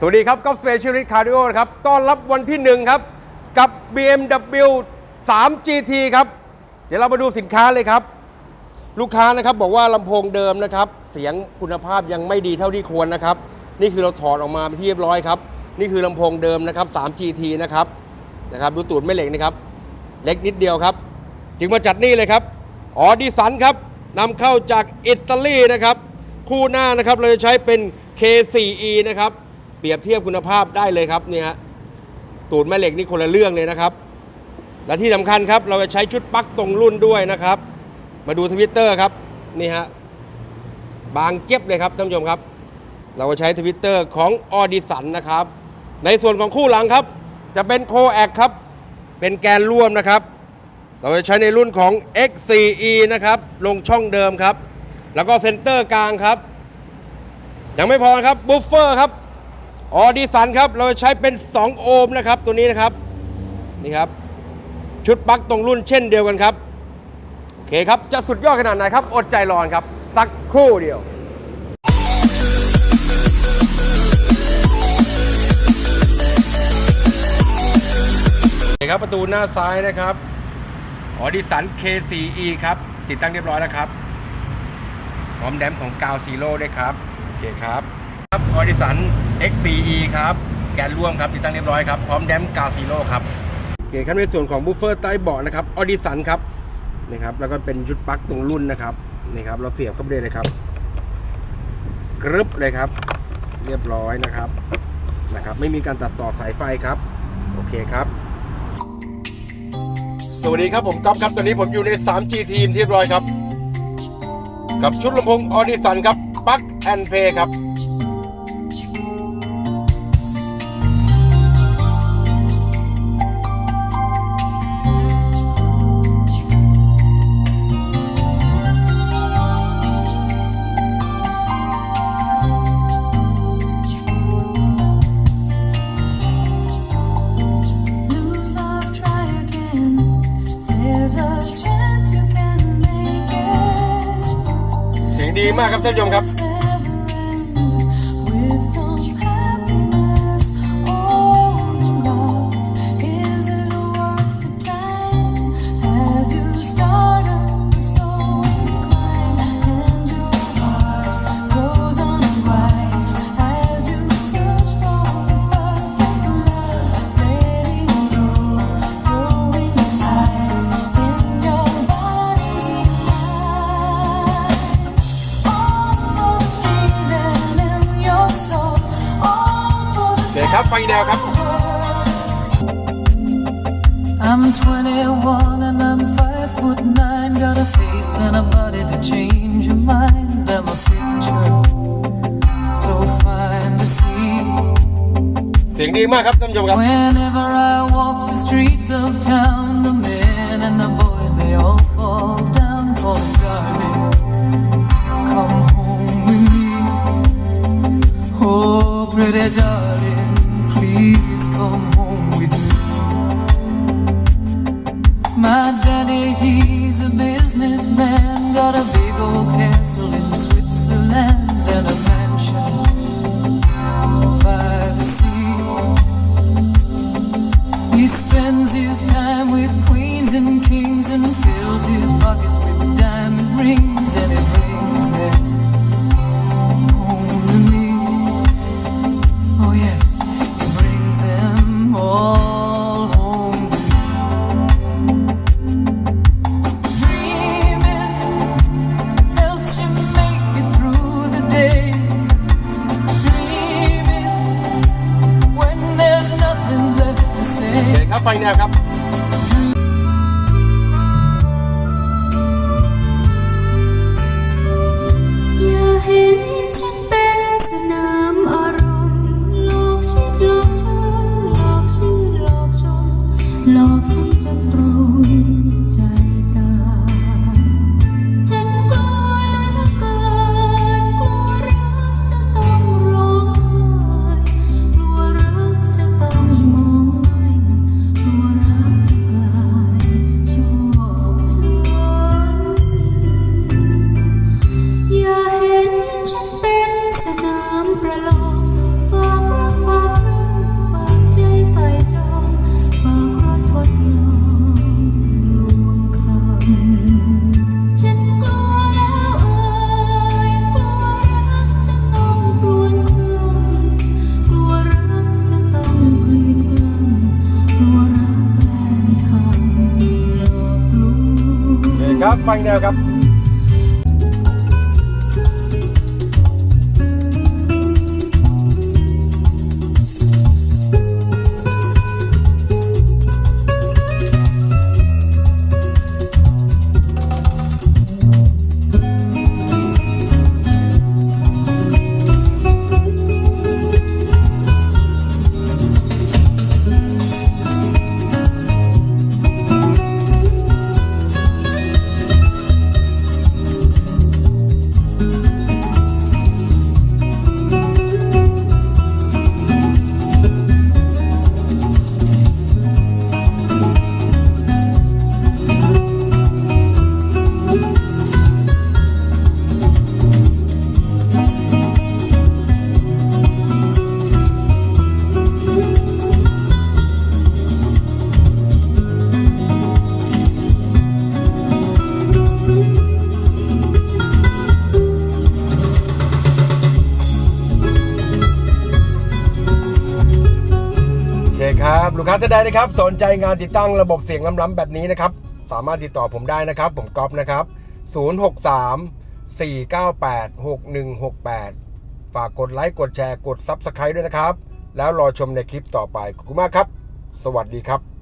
สวัสดีครับก๊อฟสเปเชียลิสต์คาร์ดิโอครับ ต้อนรับวันที่ 1 ครับ กับ BMW 3 GT ครับ เดี๋ยวเรามาดูสินค้าเลยครับ ลูกค้านะครับบอกว่าลำโพงเดิมนะครับ เสียงคุณภาพยังไม่ดีเท่าที่ควรนะครับ นี่คือเราถอดออกมาเป็นที่เรียบร้อยครับ นี่คือลำโพงเดิมนะครับ3 GT นะครับนะครับดูตูดไม่เหล็กนะครับ เล็กนิดเดียวครับ จึงมาจัดนี่เลยครับออดิสันครับนำเข้าจากอิตาลีนะครับ คู่หน้านะครับเราจะใช้เป็น K4E นะครับ เปรียบเทียบคุณภาพได้เลยครับเนี่ยฮะตูดแม่เหล็กนี่คนละเรื่องเลยนะครับ และที่สำคัญครับ เราจะใช้ชุดปักตรงรุ่นด้วยนะครับ มาดูทวิตเตอร์ครับนี่ฮะบางเจ็บเลยครับท่านผู้ชมครับ เราก็ใช้ทวิตเตอร์ของออดิสันนะครับ ในส่วนของคู่หลังครับ จะเป็นโคแอคครับ เป็นแกนร่วมนะครับ เราจะใช้ในรุ่นของ X4E นะครับลงช่องเดิมครับ แล้วก็เซนเตอร์กลางครับยังไม่พอครับบูฟเฟอร์ครับ ออดิสันครับเราจะใช้เป็น 2 โอห์มนะครับตัวนี้นะครับนี่ครับ ชุดปลั๊กตรงรุ่นเช่นเดียวกันครับโอเคครับจะสุดยอดขนาดไหนครับ อดใจรอนครับ สักครู่เดียวโอเคครับประตูหน้าซ้ายนะครับออดิสัน K4E ครับ ติดตั้งเรียบร้อยแล้วครับพร้อมแดมของกาวซีโร่ด้วยครับ โอเคครับ ออดิสัน X4E ครับ แกนร่วมครับ ติดตั้งเรียบร้อยครับ พร้อมแดมกาซีโร่ครับโอเคครับในส่วนของบูฟเฟอร์ใต้เบาะนะครับออดิสันครับนี่ครับ แล้วก็เป็นชุดปลั๊กตรงรุ่นนะครับนี่ครับ เราเสียบเข้าไปเลยเลยครับกรึบเลยครับ เรียบร้อยนะครับนะครับ ไม่มีการตัดต่อสายไฟครับ โอเคครับ สวัสดีครับผมก๊อฟครับ ตอนนี้ผมอยู่ใน 3G ทีมที่เรียบร้อยครับ กับชุดลำโพงออดิสันครับปลั๊กแอนเพย์ครับ ดีมากครับท่านผู้ชมครับ ไฟแนวครับ I'm 21 and I'm 5 foot 9. Got a face and a body to change your mind. I'm a picture so fine to see. เสียงดีมากครับท่านผู้ชมครับ Whenever I walk the streets of town, the men and the boys they all fall down for the darling. Come home with me. Oh, pretty darling, My daddy, he's a businessman, got a big old castle say. เคครับไฟแนวครับหลอกฉัน ครับฟังแนวครับ ครับ ลูกค้าท่านใดนะครับ สนใจงานติดตั้งระบบเสียงล้ำๆแบบนี้นะครับ สามารถติดต่อผมได้นะครับ ผมก๊อฟนะครับ 063 498 6168 ฝากกดไลค์ กดแชร์ กด Subscribe ด้วยนะครับ แล้วรอชมในคลิปต่อไปขอบคุณมากครับ สวัสดีครับ